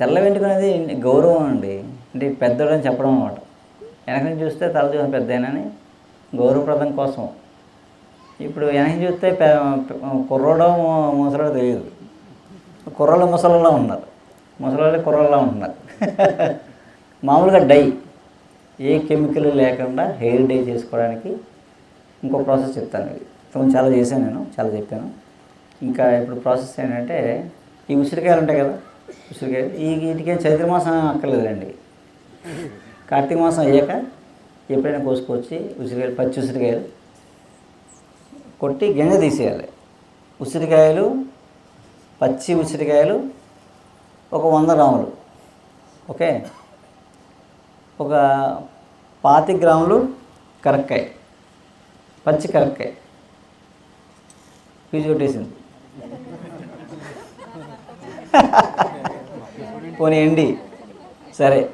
తెల్ల వెంట్రుక అనేది గౌరవం అండి. అంటే పెద్దోడని చెప్పడం అనమాట వెనక నుంచి చూస్తే తల చూసిన పెద్దయినని గౌరవప్రదం కోసం. ఇప్పుడు వెనక చూస్తే పె- కుర్రోడో ముసలోడో తెలియదు. కుర్రోళ్ళు ముసలలో ఉన్నారు. ముసలోళ్ళు కుర్రోళ్ళలో ఉంటున్నారు మామూలుగా డై. ఏ కెమికల్ లేకుండా హెయిర్ డై చేసుకోవడానికి ఇంకో ప్రాసెస్ చెప్తాను. ఇది కొంచెం చాలా చేశాను నేను చాలా చెప్పాను. ఇంకా ఇప్పుడు ప్రాసెస్ ఏంటంటే ఈ ఉసిరికాయలు ఉంటాయి కదా ఉసిరికాయలు ఈ వీటికి చైత్రమాసం అక్కర్లేదండి కార్తీక మాసం అయ్యాక ఎప్పుడైనా కోసుకొచ్చి ఉసిరికాయలు పచ్చి ఉసిరికాయలు కొట్టి గింజ తీసేయాలి. ఉసిరికాయలు పచ్చి ఉసిరికాయలు ఒక వంద గ్రాములు ఓకే? ఒక పాతి గ్రాములు కరక్కాయ పచ్చి కరక్కాయ. పీజు కొట్టేసింది. పోనీయండి. సరే.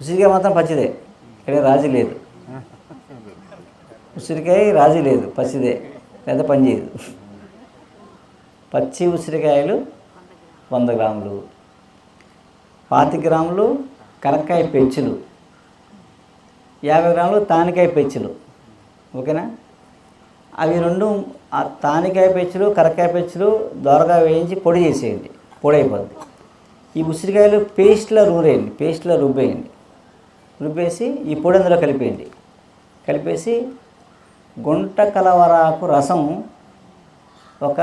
ఉసిరికాయ మాత్రం పచ్చిదే. ఇక్కడ రాజీ లేదు. ఉసిరికాయ రాజీ లేదు. పచ్చిదే. లేదా పని చేయదు. పచ్చి ఉసిరికాయలు వంద గ్రాములు. పాతి గ్రాములు కరక్కాయ పెచ్చులు. యాభై గ్రాములు తానికాయ పెచ్చులు. ఓకేనా? అవి రెండు తానికాయ పెచ్చులు కరక్కాయ పెచ్చులు దోరగా వేయించి పొడి చేసేయండి. పొడి అయిపోద్ది. ఈ ఉసిరికాయలు పేస్ట్లో రూరేయండి పేస్ట్లో రుబ్బేయండి. రుబ్బేసి ఈ పొడి అందులో కలిపేయండి. కలిపేసి గుంట కలవరాకు రసం ఒక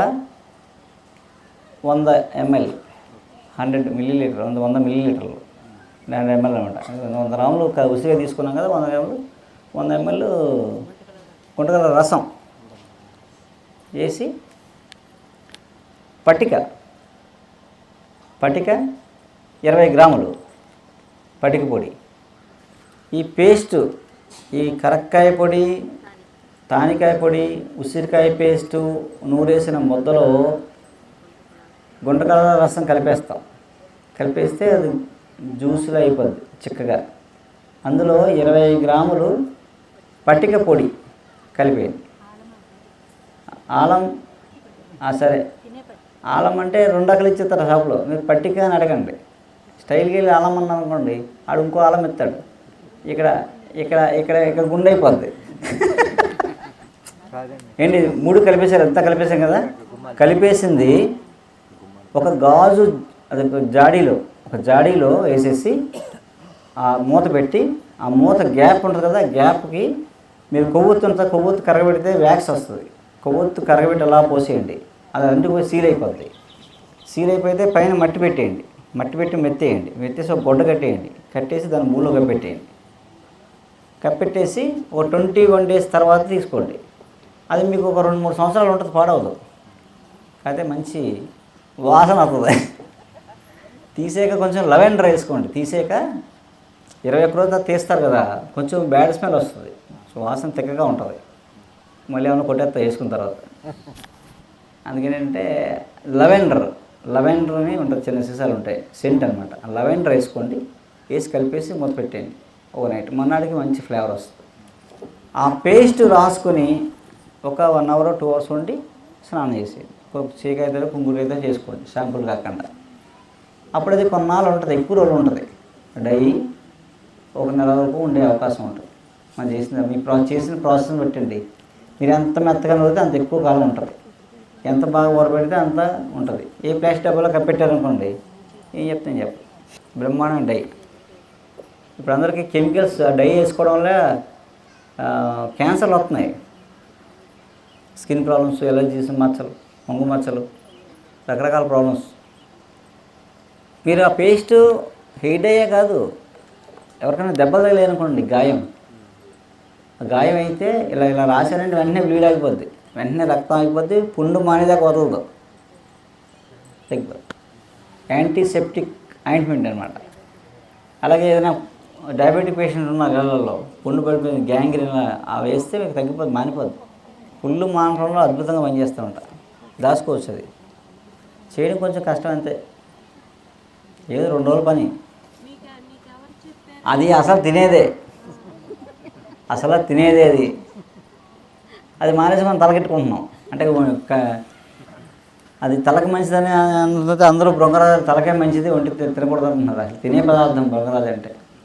వంద ఎంఎల్ హండ్రెడ్ మిల్లీలీటర్ వంద వంద మిల్లీలీటర్లు హండ్రెడ్ ఎంఎల్ అనమాట. వంద గ్రాములు ఉసిరిగా తీసుకున్నాం కదా వంద గ్రాములు వంద ఎంఎల్ గుంటకల రసం వేసి పట్టిక పటిక ఇరవై గ్రాములు పటిక పొడి. ఈ పేస్టు ఈ కరక్కాయ పొడి తానికాయ పొడి ఉసిరికాయ పేస్టు నూరేసిన ముద్దలో గుంటకల రసం కలిపేస్తాం. కలిపేస్తే అది జ్యూస్లో అయిపోద్ది చిక్కగా. అందులో ఇరవై గ్రాములు పట్టిక పొడి కలిపేయండి. ఆలం ఆ, సరే. ఆలం అంటే రెండు రకాలు ఇచ్చేస్తారు షాప్లో. మీరు పట్టిక అని అడగండి. స్టైల్కి వెళ్ళి ఆలం అన్నాం అనుకోండి ఆడు ఇంకో ఆలం ఇస్తాడు ఇక్కడ ఇక్కడ ఇక్కడ ఇక్కడ గుండె అయిపోద్ది. ఏంటి మూడు కలిపేశారు ఎంత కలిపేశాం కదా? కలిపేసింది ఒక గాజు అది జాడీలో ఒక జాడీలో వేసేసి ఆ మూత పెట్టి ఆ మూత గ్యాప్ ఉంటుంది కదా గ్యాప్కి మీరు కొవ్వొత్తు ఉంటుంది కొవ్వొత్తు కరగబెడితే వ్యాక్స్ వస్తుంది. కొవ్వొత్తు కరగబెట్టి అలా పోసేయండి. అది అందుకు పోయి సీల్ అయిపోద్ది. సీల్ అయిపోతే పైన మట్టి పెట్టేయండి. మట్టి పెట్టి మెత్తేయండి. మెత్తేసి ఒక గొడ్డ కట్టేయండి. కట్టేసి దాని మూలో కప్పెట్టేయండి. కప్పెట్టేసి ఒక ట్వంటీ వన్ డేస్ తర్వాత తీసుకోండి. అది మీకు ఒక రెండు మూడు సంవత్సరాలు ఉంటుంది పాడవదు. అయితే మంచి వాసన అవుతుంది తీసాక కొంచెం లెవెండర్ వేసుకోండి. తీసాక ఇరవై ఒక్క రోజు తీస్తారు కదా కొంచెం బ్యాడ్ స్మెల్ వస్తుంది. సో వాసన తిక్కగా ఉంటుంది. మళ్ళీ ఏమైనా కొట్టేస్తా వేసుకున్న తర్వాత. అందుకేంటంటే లవెండర్ లవెండర్ అని ఉంటుంది చిన్న సీసాలు ఉంటాయి సెంట్ అనమాట ఆ వేసుకోండి వేసి కలిపేసి మూత పెట్టేయండి ఒక నైట్. మొన్నటికి మంచి ఫ్లేవర్ వస్తుంది. ఆ పేస్ట్ రాసుకొని ఒక వన్ అవర్ టూ అవర్స్ ఉండి స్నానం చేసేయండి. చీకైతే కుంకుడుకైతే చేసుకోండి షాంపూలు కాకుండా. అప్పుడు అది కొన్నాళ్ళు ఉంటుంది ఎక్కువ రోజులు ఉంటుంది. డై ఒక నెల వరకు ఉండే అవకాశం ఉంటుంది. మనం చేసిన మీ ప్రా చేసిన ప్రాసెస్ని పెట్టండి మీరు ఎంత మెత్తగా నూరితే అంత ఎక్కువ కాలం ఉంటుంది. ఎంత బాగా ఊరబెడితే అంత ఉంటుంది. ఏ ప్లాస్టిక్ డబ్బాలో కప్పెట్టారనుకోండి ఏం చెప్తాను చెప్ప. బ్రహ్మాండం డై. ఇప్పుడు అందరికీ కెమికల్స్ డై వేసుకోవడం వల్ల క్యాన్సర్లు వస్తున్నాయి. స్కిన్ ప్రాబ్లమ్స్ ఎలర్జీస్ మచ్చలు ముంగు మచ్చలు రకరకాల ప్రాబ్లమ్స్. మీరు ఆ పేస్ట్ హెయిట్ అయ్యే కాదు ఎవరికైనా దెబ్బలు తగిలేదనుకోండి గాయం. ఆ గాయం అయితే ఇలా ఇలా రాశారంటే వెంటనే బ్లీడ్ ఆగిపోద్ది. వెంటనే రక్తం ఆగిపోద్ది పుండు మానేదాకా వదలదు. యాంటీసెప్టిక్ ఆయింట్మెంట్ అనమాట అలాగే ఏదైనా డయాబెటిక్ పేషెంట్ ఉన్న గళ్ళల్లో పుండు పడిపోయింది గ్యాంగ్రీన్ అవి వేస్తే మీకు తగ్గిపోదు మానిపోదు. పుళ్ళు మానడంలో అద్భుతంగా పనిచేస్తూ ఉంటా. దాచుకోవచ్చు అది. చేయడం కొంచెం కష్టం అంతే. ఏదో రెండు రోజుల పని. అది అసలు తినేదే. అసలు తినేదే అది. అది మానేసి మనం తలకెట్టుకుంటున్నాం. అంటే అది తలకి మంచిదని అందరూ అందరూ బృంగరాజు తలకే మంచిది ఒంటికి తినకూడదు అంటున్నారు. అసలు తినే పదార్థం బృంగరాజు అంటే.